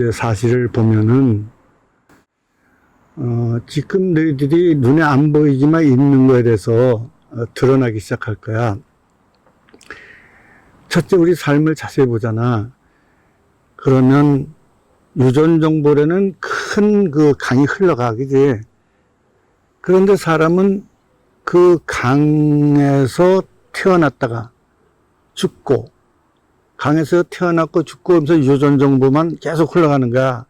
이제 사실을 보면은 어, 지금 너희들이 눈에 안 보이지만 있는 거에 대해서 어, 드러나기 시작할 거야. 첫째, 우리 삶을 자세히 보잖아. 그러면 유전 정보라는 큰 그 강이 흘러가, 그지? 그런데 사람은 그 강에서 태어났다가 죽고, 강에서 태어났고 죽고 하면서 유전 정보만 계속 흘러가는 거야.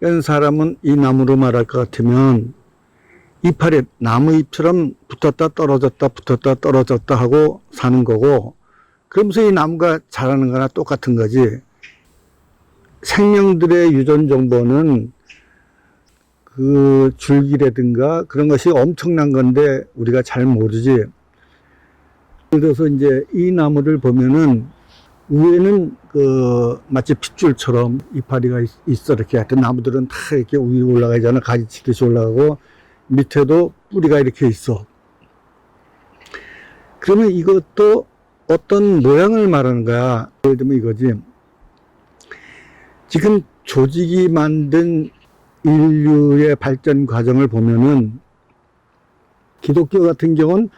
이런 사람은 이 나무로 말할 것 같으면 이파리 나무 잎처럼 붙었다 떨어졌다 붙었다 떨어졌다 하고 사는 거고 그러면서 이 나무가 자라는 거나 똑같은 거지. 생명들의 유전 정보는 그 줄기라든가 그런 것이 엄청난 건데 우리가 잘 모르지. 그래서 이제 이 나무를 보면은 위에는 그 마치 핏줄처럼 이파리가 있- 있어 이렇게 하여튼 나무들은 다 이렇게 위로 올라가잖아 가지치듯이 올라가고 밑에도 뿌리가 이렇게 있어. 그러면 이것도 어떤 모양을 말하는 거야. 예를 들면 이거지. 지금 조직이 만든 인류의 발전 과정을 보면은 기독교 같은 경우는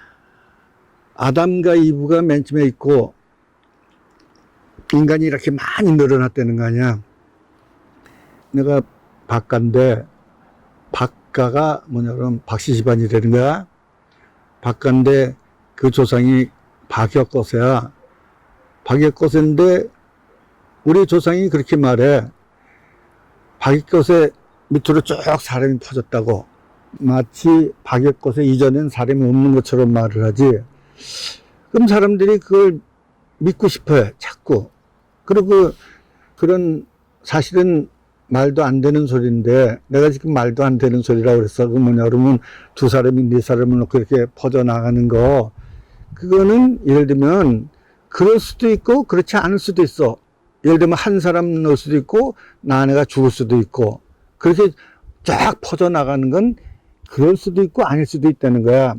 아담과 이브가 맨 처음에 있고 인간이 이렇게 많이 늘어났다는 거 아니야. 내가 박가인데 박가가 뭐냐 그러면 박씨 집안이라는 거야. 박가인데 그 조상이 박혁거세야. 박혁거세인데 우리 조상이 그렇게 말해. 박혁거세 밑으로 쭉 사람이 퍼졌다고. 마치 박혁거세 이전엔 사람이 없는 것처럼 말을 하지. 그럼 사람들이 그걸 믿고 싶어요. 자꾸. 그리고 그런 사실은 말도 안 되는 소리인데 내가 지금 말도 안 되는 소리라고 그랬어. 그 뭐냐 그러면 두 사람이 네 사람을 놓고 이렇게 퍼져나가는 거 그거는 예를 들면 그럴 수도 있고 그렇지 않을 수도 있어. 예를 들면 한 사람 넣을 수도 있고 나 아내가 죽을 수도 있고 그렇게 쫙 퍼져나가는 건 그럴 수도 있고 아닐 수도 있다는 거야.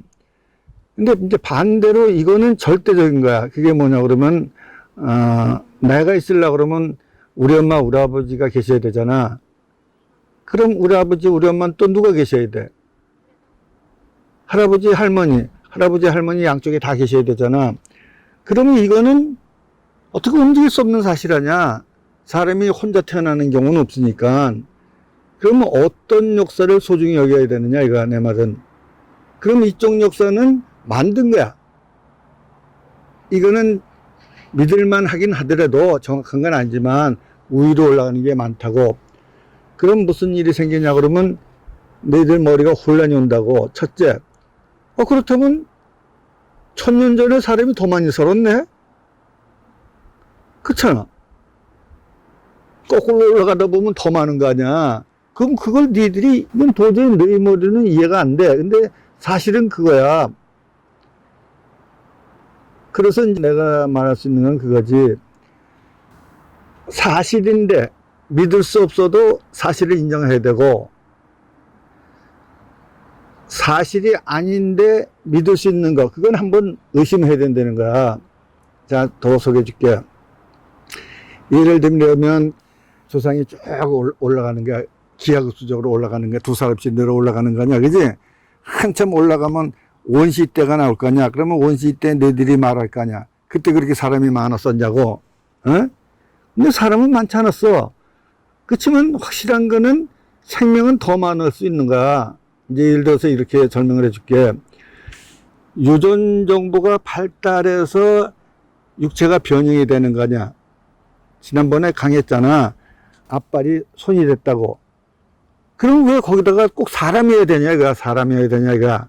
근데 이제 반대로 이거는 절대적인 거야. 그게 뭐냐 그러면 어, 내가 있으려 그러면 우리 엄마, 우리 아버지가 계셔야 되잖아. 그럼 우리 아버지, 우리 엄마는 또 누가 계셔야 돼? 할아버지, 할머니, 할아버지, 할머니 양쪽에 다 계셔야 되잖아. 그러면 이거는 어떻게 움직일 수 없는 사실 아니야? 사람이 혼자 태어나는 경우는 없으니까. 그러면 어떤 역사를 소중히 여겨야 되느냐, 이거야, 내 말은. 그럼 이쪽 역사는 만든 거야. 이거는 믿을만 하긴 하더라도 정확한 건 아니지만 위로 올라가는 게 많다고. 그럼 무슨 일이 생기냐 그러면 너희들 머리가 혼란이 온다고. 첫째, 어 그렇다면 천년 전에 사람이 더 많이 살았네? 그렇잖아. 거꾸로 올라가다 보면 더 많은 거 아니야. 그럼 그걸 니들이 도저히 너희 머리는 이해가 안 돼. 근데 사실은 그거야. 그래서 내가 말할 수 있는 건 그거지. 사실인데 믿을 수 없어도 사실을 인정해야 되고 사실이 아닌데 믿을 수 있는 거 그건 한번 의심해야 된다는 거야. 자, 더 소개해 줄게. 예를 들면 조상이 쭉 올- 올라가는 게 기하급수적으로 올라가는 게 두 사람씩 늘어 올라가는 거냐, 그지? 한참 올라가면 원시 때가 나올 거냐? 그러면 원시 때 너희들이 말할 거냐? 그때 그렇게 사람이 많았었냐고? 어? 근데 사람은 많지 않았어. 그렇지만 확실한 거는 생명은 더 많을 수 있는 거야. 이제 예를 들어서 이렇게 설명을 해줄게. 유전 정보가 발달해서 육체가 변형이 되는 거냐? 지난번에 강했잖아. 앞발이 손이 됐다고. 그럼 왜 거기다가 꼭 사람이어야 되냐, 이거 사람이어야 되냐, 이거.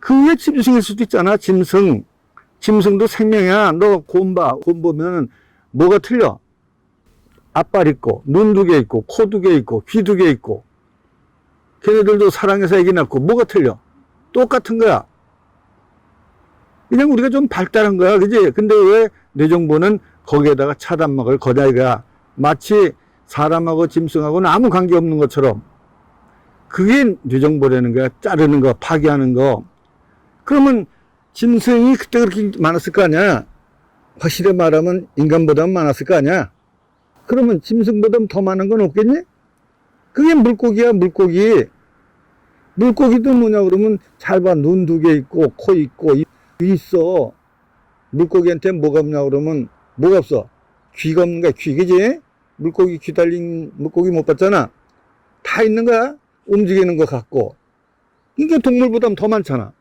그 위에 짐승일 수도 있잖아, 짐승. 짐승도 생명이야. 너 곰 봐. 곰 보면 뭐가 틀려? 앞발 있고, 눈 두 개 있고, 코 두 개 있고, 귀 두 개 있고. 걔네들도 사랑해서 애기 낳고, 뭐가 틀려? 똑같은 거야. 그냥 우리가 좀 발달한 거야, 그지? 근데 왜 뇌정보는 거기에다가 차단막을 거냐, 이거야. 마치 사람하고 짐승하고는 아무 관계 없는 것처럼. 그게 뇌정보라는 거야. 자르는 거, 파괴하는 거. 그러면 짐승이 그때 그렇게 많았을 거 아니야? 확실히 말하면 인간보다 많았을 거 아니야? 그러면 짐승보다 더 많은 건 없겠니? 그게 물고기야, 물고기. 물고기도 뭐냐 그러면 잘 봐. 눈 두 개 있고, 코 있고, 이- 있어. 물고기한테 뭐가 없냐 그러면 뭐가 없어? 귀가 없는 거야, 귀. 그지? 물고기 귀 달린 물고기 못 봤잖아. 다 있는 거야. 움직이는 거 같고. 이게 동물보다 더 많잖아.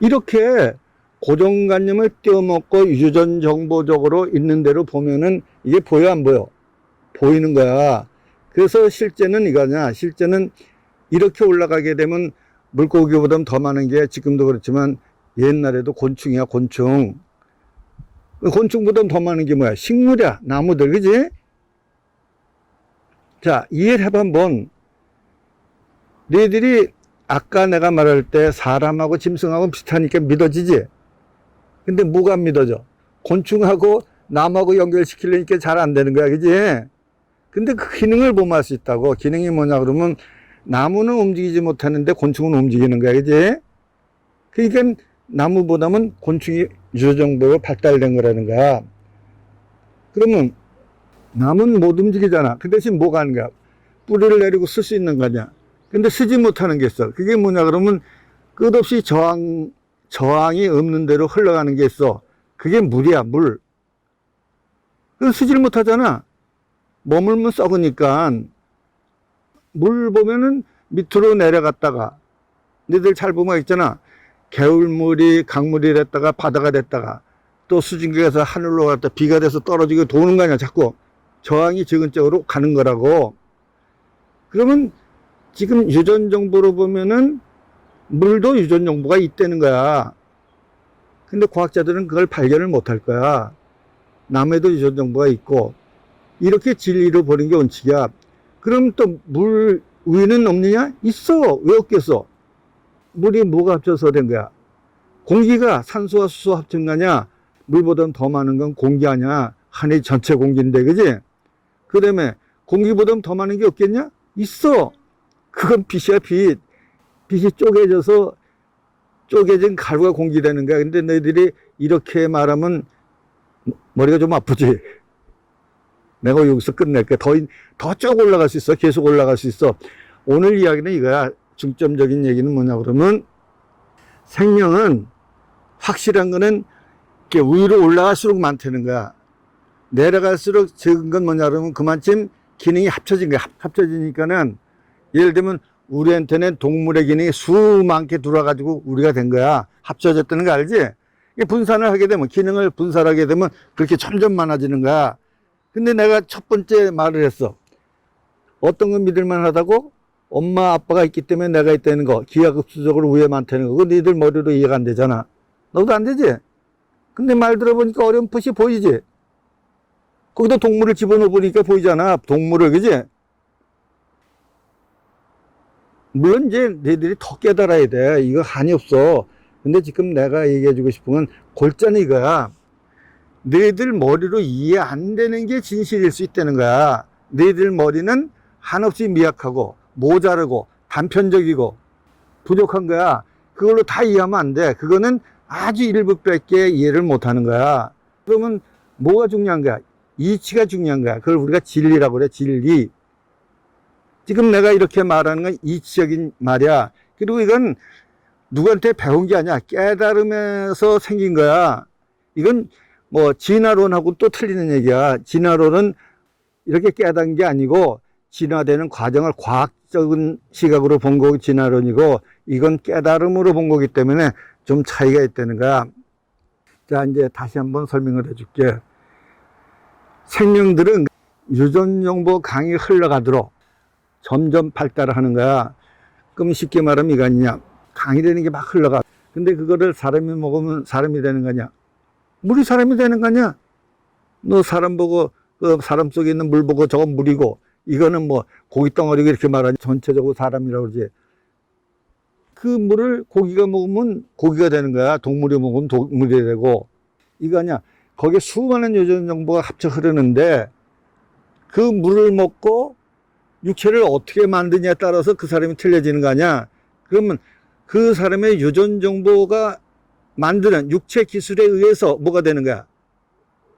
이렇게 고정관념을 떼어먹고 유전 정보적으로 있는 대로 보면은 이게 보여 안 보여? 보이는 거야. 그래서 실제는 이거냐? 실제는 이렇게 올라가게 되면 물고기보다 더 많은 게 지금도 그렇지만 옛날에도 곤충이야, 곤충. 그 곤충보다 더 많은 게 뭐야? 식물이야, 나무들, 그지? 자, 이해를 해봐, 한번. 너희들이 아까 내가 말할 때 사람하고 짐승하고 비슷하니까 믿어지지? 근데 뭐가 안 믿어져? 곤충하고 나무하고 연결시키려니까 잘 안 되는 거야, 그지? 근데 그 기능을 알수 있다고. 기능이 뭐냐 그러면 나무는 움직이지 못하는데 곤충은 움직이는 거야, 그지? 그러니까 나무보다는 곤충이 유전정보로 발달된 거라는 거야. 그러면 나무는 못 움직이잖아. 그 대신 뭐가 하는 거야? 뿌리를 내리고 쓸 수 있는 거냐? 근데 쓰지 못하는 게 있어. 그게 뭐냐 그러면 끝없이 저항, 저항이 없는 대로 흘러가는 게 있어. 그게 물이야, 물. 그 쓰질 못하잖아. 머물면 썩으니까. 물 보면은 밑으로 내려갔다가, 너희들 잘 보면 있잖아. 개울물이 강물이 됐다가 바다가 됐다가 또 수증기에서 하늘로 갔다 비가 돼서 떨어지고 도는 거 아니야, 자꾸. 저항이 적은 쪽으로 가는 거라고. 그러면 지금 유전 정보로 보면은 물도 유전 정보가 있다는 거야. 근데 과학자들은 그걸 발견을 못할 거야. 남에도 유전 정보가 있고 이렇게 진리로 보는 게 원칙이야. 그럼 또 물 위는 없느냐? 있어. 왜 없겠어? 물이 뭐가 합쳐서 된 거야? 공기가 산소와 수소 합친 거냐? 물보다 더 많은 건 공기 아니야. 하늘 전체 공기인데, 그지? 그 다음에 공기보다 더 많은 게 없겠냐? 있어. 그건 빛이야, 빛. 빛이 쪼개져서 쪼개진 가루가 공기 되는 거야. 근데 너희들이 이렇게 말하면 머리가 좀 아프지? 내가 여기서 끝낼게. 더, 더쭉 올라갈 수 있어. 계속 올라갈 수 있어. 오늘 이야기는 이거야. 중점적인 얘기는 뭐냐 그러면 생명은 확실한 거는 이렇게 위로 올라갈수록 많다는 거야. 내려갈수록 적은 건 뭐냐 그러면 그만큼 기능이 합쳐진 거야. 합- 합쳐지니까는 예를 들면 우리한테는 동물의 기능이 수많게 들어와가지고 우리가 된 거야. 합쳐졌다는 거 알지? 분산을 하게 되면, 기능을 분산하게 되면 그렇게 점점 많아지는 거야. 근데 내가 첫 번째 말을 했어. 어떤 건 믿을만 하다고? 엄마, 아빠가 있기 때문에 내가 있다는 거. 기하급수적으로 위에 많다는 거. 그거 니들 머리로 이해가 안 되잖아. 너도 안 되지? 근데 말 들어보니까 어렴풋이 보이지? 거기다 동물을 집어넣어 보니까 보이잖아. 동물을, 그지? 물론 이제 너희들이 더 깨달아야 돼. 이거 한이 없어. 근데 지금 내가 얘기해주고 싶은 건 골자는 이거야. 너희들 머리로 이해 안 되는 게 진실일 수 있다는 거야. 너희들 머리는 한없이 미약하고 모자르고 단편적이고 부족한 거야. 그걸로 다 이해하면 안 돼. 그거는 아주 일부밖에 이해를 못 하는 거야. 그러면 뭐가 중요한 거야? 이치가 중요한 거야. 그걸 우리가 진리라고 그래, 진리. 지금 내가 이렇게 말하는 건 이치적인 말이야. 그리고 이건 누구한테 배운 게 아니야. 깨달음에서 생긴 거야. 이건 뭐 진화론하고 또 틀리는 얘기야. 진화론은 이렇게 깨닫는 게 아니고 진화되는 과정을 과학적인 시각으로 본 거고 진화론이고 이건 깨달음으로 본 거기 때문에 좀 차이가 있다는 거야. 자, 이제 다시 한번 설명을 해줄게. 생명들은 유전 정보 강이 흘러가도록 점점 발달을 하는 거야. 그럼 쉽게 말하면 이거 아니냐. 강이 되는 게 막 흘러가. 근데 그거를 사람이 먹으면 사람이 되는 거냐. 물이 사람이 되는 거냐. 너 사람 보고, 그 사람 속에 있는 물 보고 저건 물이고, 이거는 뭐 고기 덩어리고 이렇게 말하지. 전체적으로 사람이라고 그러지. 그 물을 고기가 먹으면 고기가 되는 거야. 동물이 먹으면 동물이 되고. 이거 아니야. 거기에 수많은 유전 정보가 합쳐 흐르는데, 그 물을 먹고 육체를 어떻게 만드냐에 따라서 그 사람이 틀려지는 거 아니야? 그러면 그 사람의 유전 정보가 만드는 육체 기술에 의해서 뭐가 되는 거야?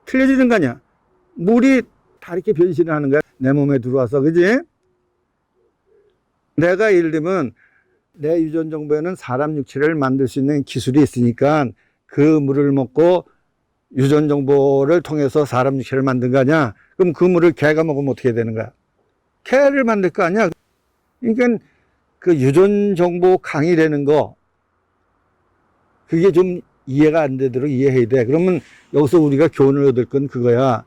틀려지는 거 아니야. 물이 다 이렇게 변신을 하는 거야. 내 몸에 들어와서, 그지? 내가 예를 들면 내 유전 정보에는 사람 육체를 만들 수 있는 기술이 있으니까 그 물을 먹고 유전 정보를 통해서 사람 육체를 만든 거 아니야? 그럼 그 물을 개가 먹으면 어떻게 되는 거야? 개를 만들 거 아니야? 그러니까 그 유전 정보 강의라는 거 그게 좀 이해가 안 되도록 이해해야 돼. 그러면 여기서 우리가 교훈을 얻을 건 그거야.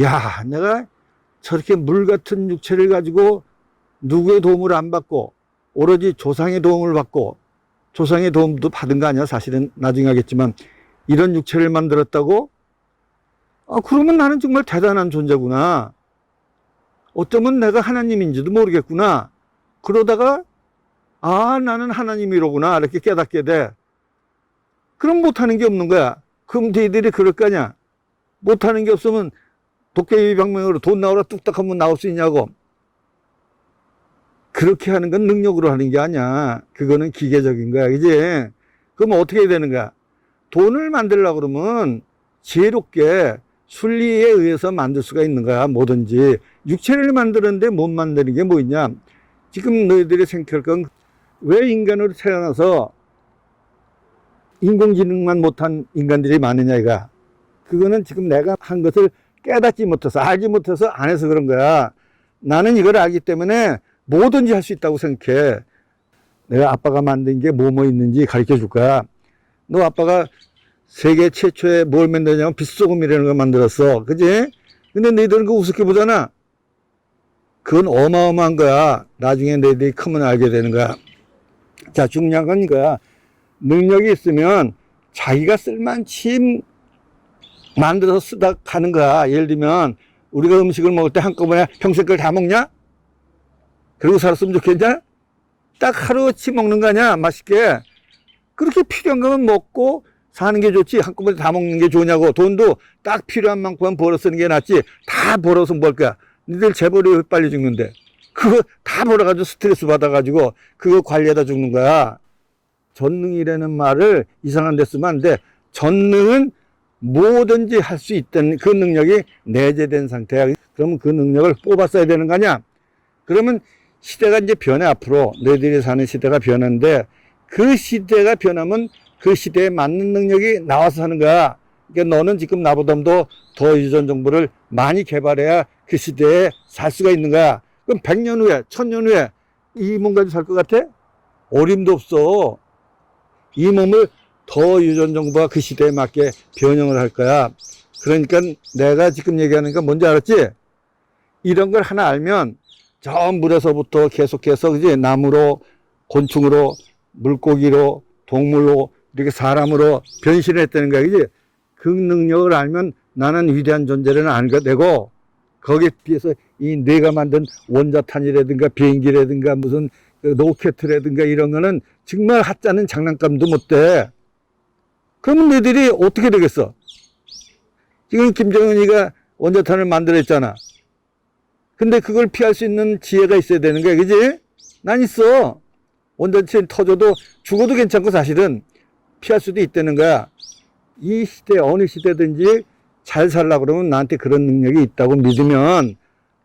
야, 내가 저렇게 물 같은 육체를 가지고 누구의 도움을 안 받고 오로지 조상의 도움을 받고 조상의 도움도 받은 거 아니야? 사실은 나중에 하겠지만 이런 육체를 만들었다고? 아, 그러면 나는 정말 대단한 존재구나. 어쩌면 내가 하나님인지도 모르겠구나. 그러다가 아, 나는 하나님이로구나. 이렇게 깨닫게 돼. 그럼 못하는 게 없는 거야. 그럼 너희들이 그럴 거냐? 못하는 게 없으면 도깨비 방명으로 돈 나오라 뚝딱 하면 나올 수 있냐고. 그렇게 하는 건 능력으로 하는 게 아니야. 그거는 기계적인 거야. 그지? 그럼 어떻게 되는 거야? 돈을 만들려고 그러면 지혜롭게 순리에 의해서 만들 수가 있는 거야. 뭐든지. 육체를 만드는데 못 만드는 게 뭐 있냐? 지금 너희들이 생각할 건왜 인간으로 태어나서 인공지능만 못한 인간들이 많으냐 이가 그거는 지금 내가 한 것을 깨닫지 못해서 알지 못해서 안 해서 그런 거야. 나는 이걸 알기 때문에 뭐든지 할 수 있다고 생각해. 내가 아빠가 만든 게 뭐뭐 있는지 가르쳐 줄 거야 너 아빠가 세계 최초의 뭘 만들냐면 빗소금이라는 걸 만들었어. 그지? 근데 너희들은 그거 우습게 보잖아 그건 어마어마한 거야 나중에 너희들이 크면 알게 되는 거야 자 중요한 건 이거야 능력이 있으면 자기가 쓸만치 만들어서 쓰다 가는 거야. 예를 들면 우리가 음식을 먹을 때 한꺼번에 평생 걸 다 먹냐? 그러고 살았으면 좋겠냐? 딱 하루치 먹는 거 아니야? 맛있게. 그렇게 필요한 거면 먹고 사는 게 좋지. 한꺼번에 다 먹는 게 좋냐고. 돈도 딱 필요한 만큼만 벌어 쓰는 게 낫지. 다 벌어서 뭘 거야. 니들 재벌이 왜 빨리 죽는데. 그거 다 벌어가지고 스트레스 받아가지고 그거 관리하다 죽는 거야. 전능이라는 말을 이상한 데 쓰면 안 돼. 전능은 뭐든지 할 수 있던 그 능력이 내재된 상태야. 그러면 그 능력을 뽑았어야 되는 거 아니야? 그러면 시대가 이제 변해 앞으로 너희들이 사는 시대가 변하는데 그 시대가 변하면 그 시대에 맞는 능력이 나와서 하는 거야. 그러니까 너는 지금 나보다도 더 유전 정보를 많이 개발해야 그 시대에 살 수가 있는 거야. 그럼 100년 후에, 1000년 후에 이 몸 가지고 살 것 같아? 어림도 없어. 이 몸을 더 유전 정보가 그 시대에 맞게 변형을 할 거야. 그러니까 내가 지금 얘기하는 건 뭔지 알았지? 이런 걸 하나 알면 저 물에서부터 계속해서 그지 나무로 곤충으로 물고기로 동물로 이렇게 사람으로 변신을 했다는 거야. 그지? 그 능력을 알면 나는 위대한 존재를 알게 되고 거기에 비해서 이 내가 만든 원자탄이라든가 비행기라든가 무슨 그 로켓이라든가 이런 거는 정말 하찮은 장난감도 못 돼. 그러면 너희들이 어떻게 되겠어? 지금 김정은이가 원자탄을 만들었잖아. 근데 그걸 피할 수 있는 지혜가 있어야 되는 거야. 그지? 난 있어. 원자탄 터져도 죽어도 괜찮고 사실은 피할 수도 있다는 거야. 이 시대, 어느 시대든지 잘 살려고 그러면 나한테 그런 능력이 있다고 믿으면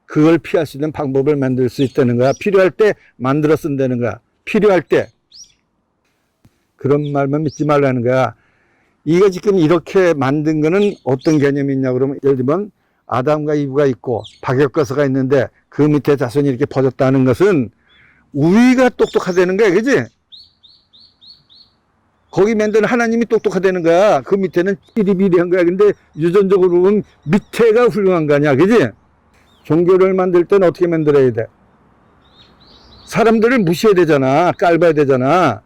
그걸 피할 수 있는 방법을 만들 수 있다는 거야. 필요할 때 만들어 쓴다는 거야. 필요할 때. 그런 말만 믿지 말라는 거야. 이거 지금 이렇게 만든 거는 어떤 개념이 있냐 그러면 예를 들면 아담과 이브가 있고 박역거서가 있는데 그 밑에 자손이 이렇게 퍼졌다는 것은 우리가 똑똑하다는 거야. 그지? 거기 만든 하나님이 똑똑하다는 거야. 그 밑에는 삐리비리한 거야. 근데 유전적으로 보면 밑에가 훌륭한 거 아니야. 그지? 종교를 만들 때는 어떻게 만들어야 돼? 사람들을 무시해야 되잖아. 깔봐야 되잖아.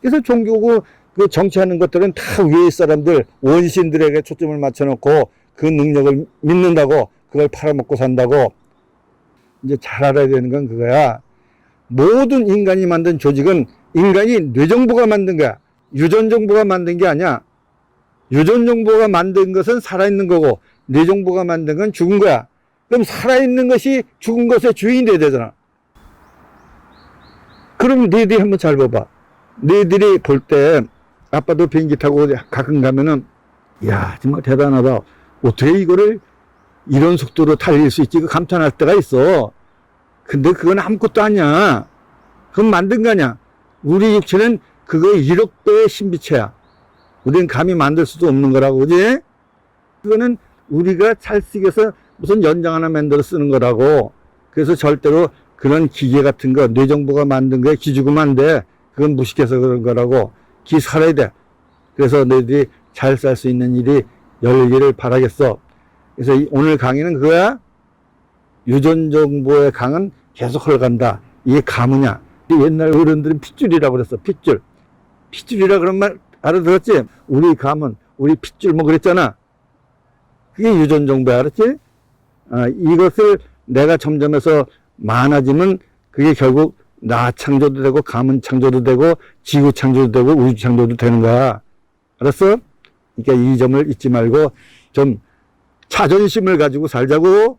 그래서 종교고 그 정치하는 것들은 다 위의 사람들, 원신들에게 초점을 맞춰놓고 그 능력을 믿는다고 그걸 팔아먹고 산다고 이제 잘 알아야 되는 건 그거야. 모든 인간이 만든 조직은 인간이 뇌정보가 만든 거야. 유전 정보가 만든 게 아니야. 유전 정보가 만든 것은 살아있는 거고 뇌 정보가 만든 건 죽은 거야. 그럼 살아있는 것이 죽은 것의 주인이 돼야 되잖아. 그럼 너희들이 한번 잘 봐봐. 너희들이 볼 때 아빠도 비행기 타고 가끔 가면은 야 정말 대단하다. 어떻게 이거를 이런 속도로 달릴 수 있지? 그 감탄할 때가 있어. 근데 그건 아무것도 아니야. 그건 만든 거 아니야. 우리 육체는 그거의 1억 배의 신비체야. 우리는 감히 만들 수도 없는 거라고, 그지? 그거는 우리가 위해서 무슨 연장 하나 만들어 쓰는 거라고. 그래서 절대로 그런 기계 같은 거, 뇌정보가 만든 거에 기죽으면 안 돼. 그건 무식해서 그런 거라고. 기 살아야 돼. 그래서 너희들이 잘 살 수 있는 일이 열리기를 바라겠어. 그래서 이- 오늘 강의는 그거야. 유전정보의 강은 계속 흘러간다. 이게 가무냐. 이 옛날 어른들은 핏줄이라고 그랬어. 핏줄. 핏줄이라 그런 말 알아들었지? 우리 감은, 우리 핏줄 뭐 그랬잖아. 그게 유전정보야. 알았지? 아, 이것을 내가 점점해서 많아지면 그게 결국 나 창조도 되고 가문 창조도 되고 지구 창조도 되고 우주 창조도 되는 거야. 알았어? 그러니까 이 점을 잊지 말고 좀 자존심을 가지고 살자고.